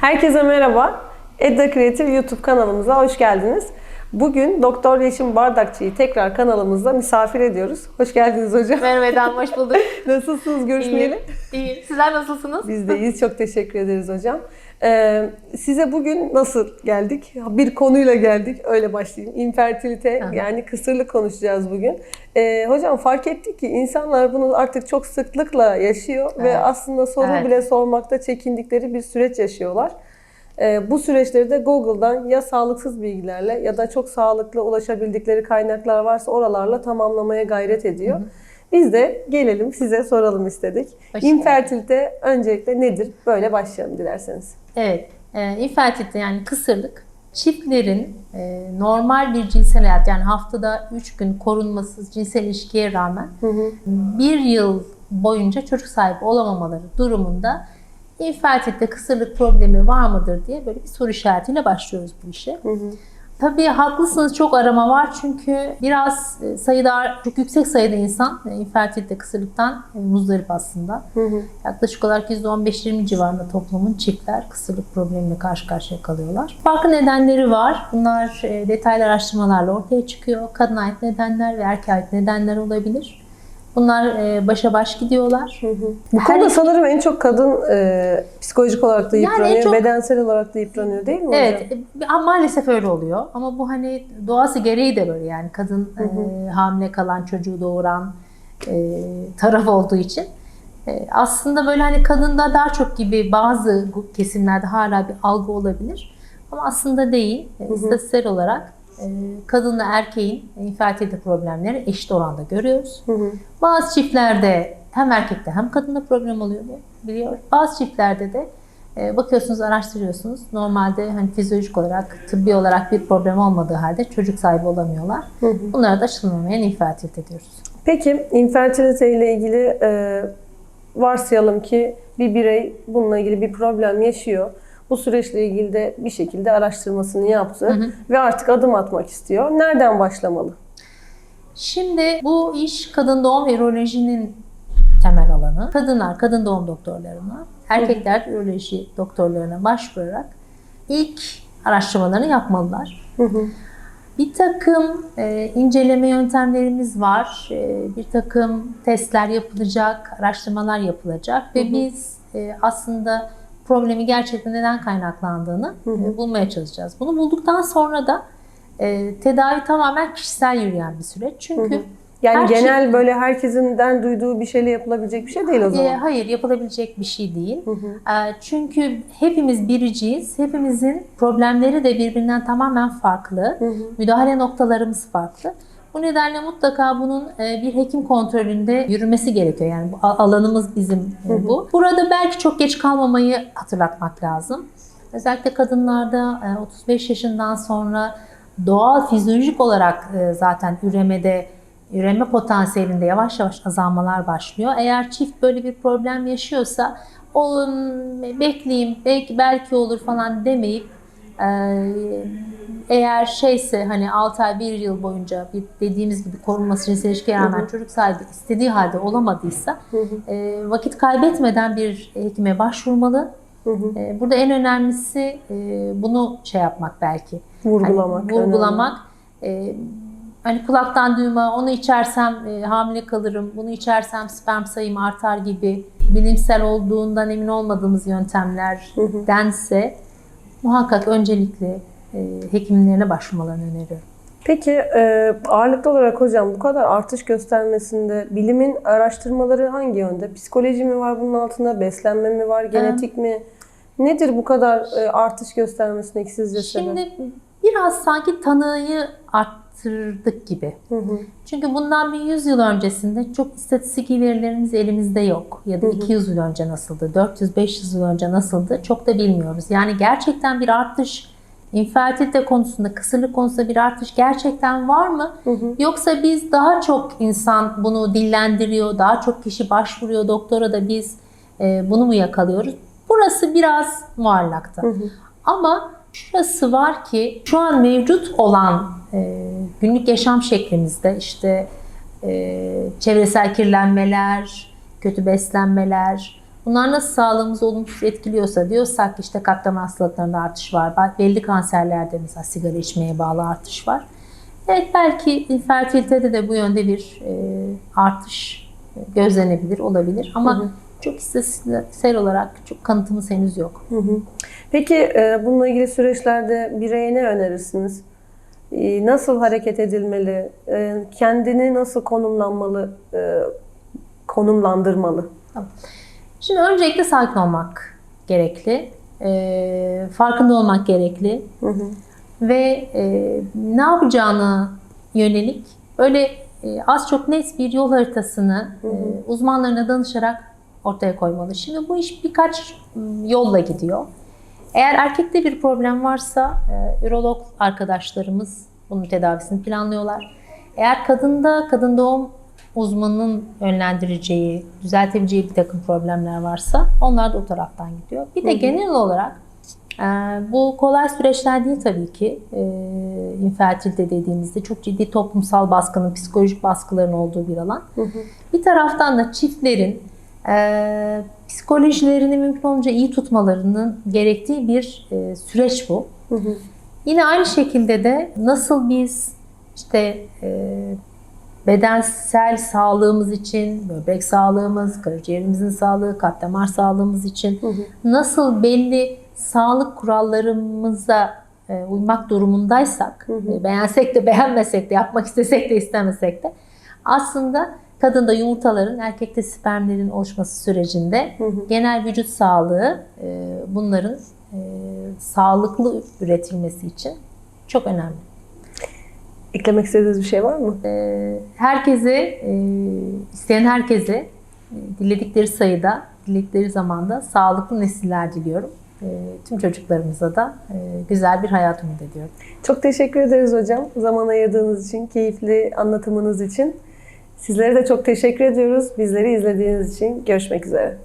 Herkese merhaba. Edda Kreatif YouTube kanalımıza hoş geldiniz. Bugün Doktor Yeşim Bardakçı'yı tekrar kanalımızda misafir ediyoruz. Hoş geldiniz hocam. Merhaba Eden, hoş bulduk. Nasılsınız? Görüşmeyeli. İyi, iyi. Sizler nasılsınız? Biz de iyiyiz. Çok teşekkür ederiz hocam. Ee, size bugün nasıl geldik? Bir konuyla geldik. Öyle başlayayım. İnfertilite Aha. yani kısırlık konuşacağız bugün. Ee, hocam fark ettik ki insanlar bunu artık çok sıklıkla yaşıyor ve Evet. aslında soru Evet. bile sormakta çekindikleri bir süreç yaşıyorlar. Ee, bu süreçleri de Google'dan ya sağlıksız bilgilerle ya da çok sağlıklı ulaşabildikleri kaynaklar varsa oralarla tamamlamaya gayret ediyor. Biz de gelelim size soralım istedik. Hoş İnfertilite öncelikle nedir? Böyle başlayalım dilerseniz. Evet, e, infertilite yani kısırlık çiftlerin e, normal bir cinsel hayat yani haftada 3 gün korunmasız cinsel ilişkiye rağmen bir yıl boyunca çocuk sahibi olamamaları durumunda infertilite kısırlık problemi var mıdır diye böyle bir soru işaretiyle başlıyoruz bu işe. Tabii haklısınız çok arama var çünkü biraz e, sayıda çok yüksek sayıda insan e, infertilite kısırlıktan e, muzdarip aslında. Yaklaşık olarak %15-20 civarında toplumun çiftler kısırlık problemiyle karşı karşıya kalıyorlar. Farklı nedenleri var. Bunlar detaylı araştırmalarla ortaya çıkıyor. Kadına ait nedenler ve erkeğe ait nedenler olabilir. Bunlar e, başa baş gidiyorlar. Bu Her konuda iki- sanırım en çok kadın e, psikolojik olarak da Yani yıpranıyor, çok- bedensel olarak da yıpranıyor değil mi hocam? Evet, e, ama maalesef öyle oluyor. Ama bu hani doğası gereği de böyle yani kadın e, hamile kalan çocuğu doğuran e, taraf olduğu için e, aslında böyle hani kadında daha çok gibi bazı kesimlerde hala bir algı olabilir. Ama aslında değil. E, İstatistiksel olarak e, kadınla erkeğin infertilite problemleri eşit oranda görüyoruz. Bazı çiftlerde hem erkekte hem kadında problem oluyor biliyor. Bazı çiftlerde de e, bakıyorsunuz, araştırıyorsunuz. Normalde hani fizyolojik olarak, tıbbi olarak bir problem olmadığı halde çocuk sahibi olamıyorlar. Bunlara da aşılanamayan infertilite diyoruz. Peki infertilite ile ilgili e, varsayalım ki bir birey bununla ilgili bir problem yaşıyor. Bu süreçle ilgili de bir şekilde araştırmasını yaptı ve artık adım atmak istiyor. Nereden başlamalı? Şimdi bu iş kadın doğum ve ürolojinin temel alanı. Kadınlar, kadın doğum doktorlarına, erkekler üroloji doktorlarına başvurarak ilk araştırmalarını yapmalılar. Bir takım e, inceleme yöntemlerimiz var. E, bir takım testler yapılacak, araştırmalar yapılacak ve biz e, aslında problemi gerçekten neden kaynaklandığını e, bulmaya çalışacağız. Bunu bulduktan sonra da e, tedavi tamamen kişisel yürüyen bir süreç. Çünkü Yani her genel böyle herkesinden duyduğu bir şeyle yapılabilecek bir şey değil o zaman. e, hayır yapılabilecek bir şey değil. E, çünkü hepimiz biriciyiz. Hepimizin problemleri de birbirinden tamamen farklı. Müdahale noktalarımız farklı. Bu nedenle mutlaka bunun e, bir hekim kontrolünde yürümesi gerekiyor. Yani alanımız bizim e, bu. Burada belki çok geç kalmamayı hatırlatmak lazım. Özellikle kadınlarda e, 35 yaşından sonra doğal fizyolojik olarak e, zaten üremede üreme potansiyelinde yavaş yavaş azalmalar başlıyor. Eğer çift böyle bir problem yaşıyorsa o m, bekleyeyim belki belki olur falan demeyip e, eğer şeyse hani 6 ay 1 yıl boyunca bir dediğimiz gibi korunması cinsel ilişkiye rağmen çocuk sahibi istediği halde olamadıysa e, vakit kaybetmeden bir hekime başvurmalı. E, burada en önemlisi e, bunu şey yapmak belki. Vurgulamak. Hani vurgulamak. E, hani kulaktan duyma, onu içersem e, hamile kalırım, bunu içersem sperm sayım artar gibi bilimsel olduğundan emin olmadığımız yöntemlerdense muhakkak öncelikle e, hekimlerine başvurmalarını öneriyorum. Peki e, ağırlıklı olarak hocam bu kadar artış göstermesinde bilimin araştırmaları hangi yönde? Psikoloji mi var bunun altında? Beslenme mi var? Genetik mi? Nedir bu kadar e, artış göstermesine sizce sebep? Şimdi biraz sanki tanıyı arttırdık gibi. Çünkü bundan bir 100 yıl öncesinde çok istatistik verilerimiz elimizde yok. Ya da 200 yıl önce nasıldı, 400-500 yıl önce nasıldı çok da bilmiyoruz. Yani gerçekten bir artış, infertilite konusunda, kısırlık konusunda bir artış gerçekten var mı? Yoksa biz daha çok insan bunu dillendiriyor, daha çok kişi başvuruyor doktora da biz e, bunu mu yakalıyoruz? Burası biraz muallakta. Ama şurası var ki şu an mevcut olan e, günlük yaşam şeklimizde işte e, çevresel kirlenmeler, kötü beslenmeler, Bunlar nasıl sağlığımızı olumsuz etkiliyorsa diyorsak işte kalp damar hastalıklarında artış var. Belli kanserlerde mesela sigara içmeye bağlı artış var. Evet belki infertilitede de bu yönde bir e, artış gözlenebilir, olabilir. Ama Hı hı. çok istatistiksel olarak çok kanıtımız henüz yok. Hı hı. Peki e, bununla ilgili süreçlerde bireye ne önerirsiniz? E, Nasıl hareket edilmeli? E, Kendini nasıl konumlanmalı, e, konumlandırmalı? Şimdi öncelikle sakin olmak gerekli. E, farkında olmak gerekli. Hı hı. Ve e, ne yapacağına yönelik böyle e, az çok net bir yol haritasını e, uzmanlarına danışarak ortaya koymalı. Şimdi bu iş birkaç yolla gidiyor. Eğer erkekte bir problem varsa e, ürolog arkadaşlarımız bunun tedavisini planlıyorlar. Eğer kadında kadın doğum uzmanının yönlendireceği, düzeltebileceği bir takım problemler varsa onlar da o taraftan gidiyor. Bir de genel olarak e, bu kolay süreçler değil tabii ki. E, infertilite dediğimizde çok ciddi toplumsal baskının, psikolojik baskıların olduğu bir alan. Bir taraftan da çiftlerin e, psikolojilerini mümkün olunca iyi tutmalarının gerektiği bir e, süreç bu. Hı hı. Yine aynı şekilde de nasıl biz işte e, bedensel sağlığımız için, böbrek sağlığımız, karaciğerimizin sağlığı, kalp damar sağlığımız için nasıl belli sağlık kurallarımıza e, uymak durumundaysak, e, beğensek de beğenmesek de, yapmak istesek de istemesek de aslında kadında yumurtaların, erkekte spermlerin oluşması sürecinde genel vücut sağlığı e, bunların e, sağlıklı üretilmesi için çok önemli. Eklemek istediğiniz bir şey var mı? E, herkese, e, isteyen herkese e, diledikleri sayıda, diledikleri zamanda sağlıklı nesiller diliyorum. E, tüm çocuklarımıza da e, güzel bir hayat umut ediyorum. Çok teşekkür ederiz hocam. Zaman ayırdığınız için, keyifli anlatımınız için. Sizlere de çok teşekkür ediyoruz. Bizleri izlediğiniz için görüşmek üzere.